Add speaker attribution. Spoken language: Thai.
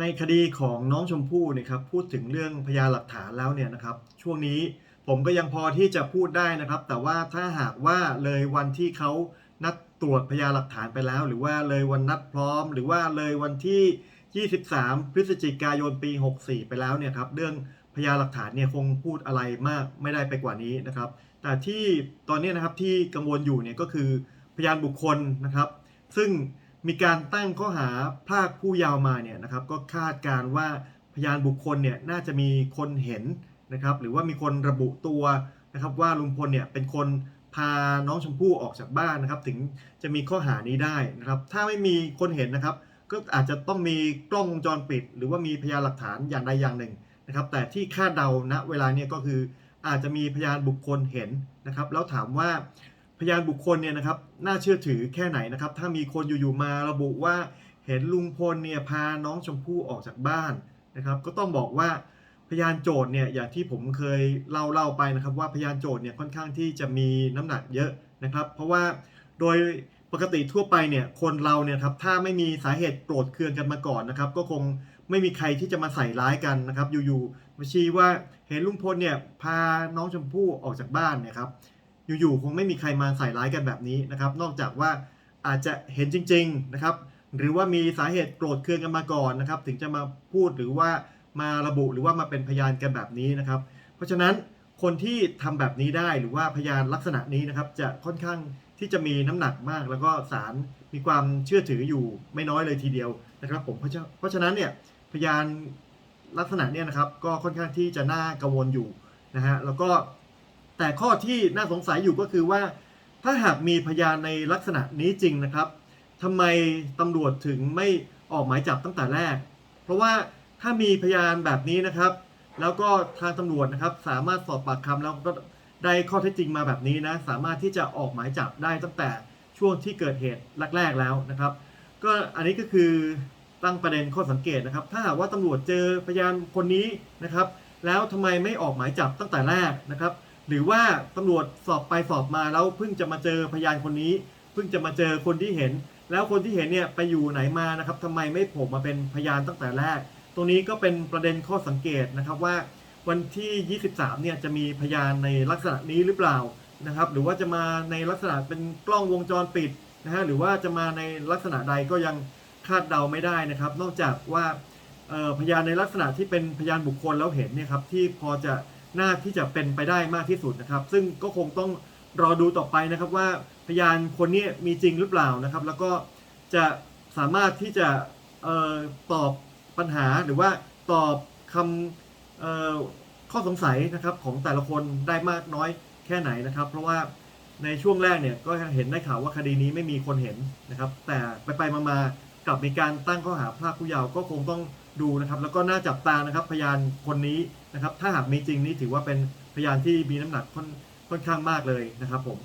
Speaker 1: ในคดีของน้องชมพู่เนะครับพูดถึงเรื่องพยานหลักฐานแล้วเนี่ยนะครับ ช่วงนี้ผมก็ยังพอที่จะพูดได้นะครับ แต่ว่าถ้าหากว่าเลยวันที่เขานัดตรวจพยานหลักฐานไปแล้ว หรือว่าเลยวันนัดพร้อม หรือว่าเลยวันที่ 23 พฤศจิกายนปี 64 ไปแล้วเนี่ยครับเรื่องพยานหลักฐานเนี่ยคงพูดอะไรมากไม่ได้ไปกว่านี้นะครับ แต่ที่ตอนนี้นะครับที่กังวลอยู่เนี่ยก็คือพยานบุคคลนะครับ ซึ่ง มีการตั้งข้อหาพรากผู้เยาว์มาเนี่ยนะครับก็คาดการ์ว่าพยานบุคคลเนี่ยน่าจะมีคนเห็นนะครับหรือว่ามีคนระบุตัวนะครับว่าลุงพลเนี่ยเป็นคนพาน้องชมพู่ออกจากบ้านนะครับ ถึงจะมีข้อหานี้ได้นะครับ ถ้าไม่มีคนเห็นนะครับ ก็อาจจะต้องมีกล้องวงจรปิด หรือว่ามีพยานหลักฐานอย่างใดอย่างหนึ่งนะครับ แต่ที่คาดเดาณเวลาเนี่ยก็คืออาจจะมีพยานบุคคลเห็นนะครับ แล้วถามว่า พยานบุคคลเนี่ยนะครับน่าเชื่อถือแค่ไหนนะครับ ถ้ามีคนอยู่ๆมาระบุว่าเห็นลุงพลเนี่ยพาน้องชมพู่ออกจากบ้านนะครับ ก็ต้องบอกว่าพยานโจทย์เนี่ยอย่างที่ผมเคยเล่าเล่าไปนะครับว่าพยานโจทย์เนี่ยค่อนข้างที่จะมีน้ำหนักเยอะนะครับ เพราะว่าโดยปกติทั่วไปเนี่ยคนเราเนี่ยครับถ้าไม่มีสาเหตุโกรธเคืองกันมาก่อนนะครับ ก็คงไม่มีใครที่จะมาใส่ร้ายกันนะครับ อยู่ๆมาชี้ว่าเห็นลุงพลเนี่ยพาน้องชมพู่ออกจากบ้านเนี่ยครับ อยู่ๆคงไม่มีใครมาใส่ร้ายกันแบบนี้นะครับ นอกจากว่าอาจจะเห็นจริง ๆนะครับ หรือว่ามีสาเหตุโกรธเคืองกันมาก่อนนะครับ ถึงจะมาพูดหรือว่ามาระบุหรือว่ามาเป็นพยานกันแบบนี้นะครับ เพราะฉะนั้นคนที่ทำแบบนี้ได้หรือว่าพยานลักษณะนี้นะครับ จะค่อนข้างที่จะมีน้ำหนักมาก แล้วก็ศาลมีความเชื่อถืออยู่ไม่น้อยเลยทีเดียวนะครับ ผมเพราะฉะนั้นเนี่ยพยานลักษณะเนี่ยนะครับก็ค่อนข้างที่จะน่ากังวลอยู่นะฮะแล้วก็ แต่ข้อที่น่าสงสัยอยู่ก็คือว่า ถ้าหากมีพยานในลักษณะนี้จริงนะครับทำไมตำรวจถึงไม่ออกหมายจับตั้งแต่แรก เพราะว่าถ้ามีพยานแบบนี้นะครับ แล้วก็ทางตำรวจนะครับ สามารถสอบปากคำแล้วก็ได้ข้อเท็จจริงมาแบบนี้นะ สามารถที่จะออกหมายจับได้ตั้งแต่ช่วงที่เกิดเหตุแรกๆแล้วนะครับ ก็อันนี้ก็คือตั้งประเด็นข้อสังเกตนะครับ ถ้าหากว่าตำรวจเจอพยานคนนี้นะครับ แล้วทำไมไม่ออกหมายจับตั้งแต่แรกนะครับ หรือว่าตำรวจสอบไปสอบมาแล้วเพิ่งจะมาเจอพยานคนนี้ เพิ่งจะมาเจอคนที่เห็น แล้วคนที่เห็นเนี่ยไปอยู่ไหนมานะครับทำไมไม่โผล่มาเป็นพยานตั้งแต่แรก ตรงนี้ก็เป็นประเด็นข้อสังเกตนะครับว่า วันที่ 23 เนี่ยจะมีพยานในลักษณะนี้หรือเปล่านะครับ หรือว่าจะมาในลักษณะเป็นกล้องวงจรปิดนะฮะหรือว่าจะมาในลักษณะใดก็ยังคาดเดาไม่ได้นะครับ นอกจากว่าพยานในลักษณะที่เป็นพยานบุคคลแล้วเห็นเนี่ยครับที่พอจะ น่าที่จะเป็นไปได้มากที่สุดนะครับ ซึ่งก็คงต้องรอดูต่อไปนะครับว่าพยานคนนี้มีจริงหรือเปล่านะครับ แล้วก็จะสามารถที่จะออตอบปัญหาหรือว่าตอบคำข้อสงสัยนะครับของแต่ละคนได้มากน้อยแค่ไหนนะครับ เพราะว่าในช่วงแรกเนี่ยก็เห็นได้ข่าวว่าคดีนี้ไม่มีคนเห็นนะครับ แต่ไปไปๆมากลับมีการตั้งข้อหาพรากผู้เยาว์ก็คงต้อง ดูนะครับ แล้วก็น่าจับตานะครับพยานคนนี้นะครับ ถ้าหากมีจริงนี่ถือว่าเป็นพยานที่มีน้ำหนักค่อนค่อนข้างมากเลยนะครับผม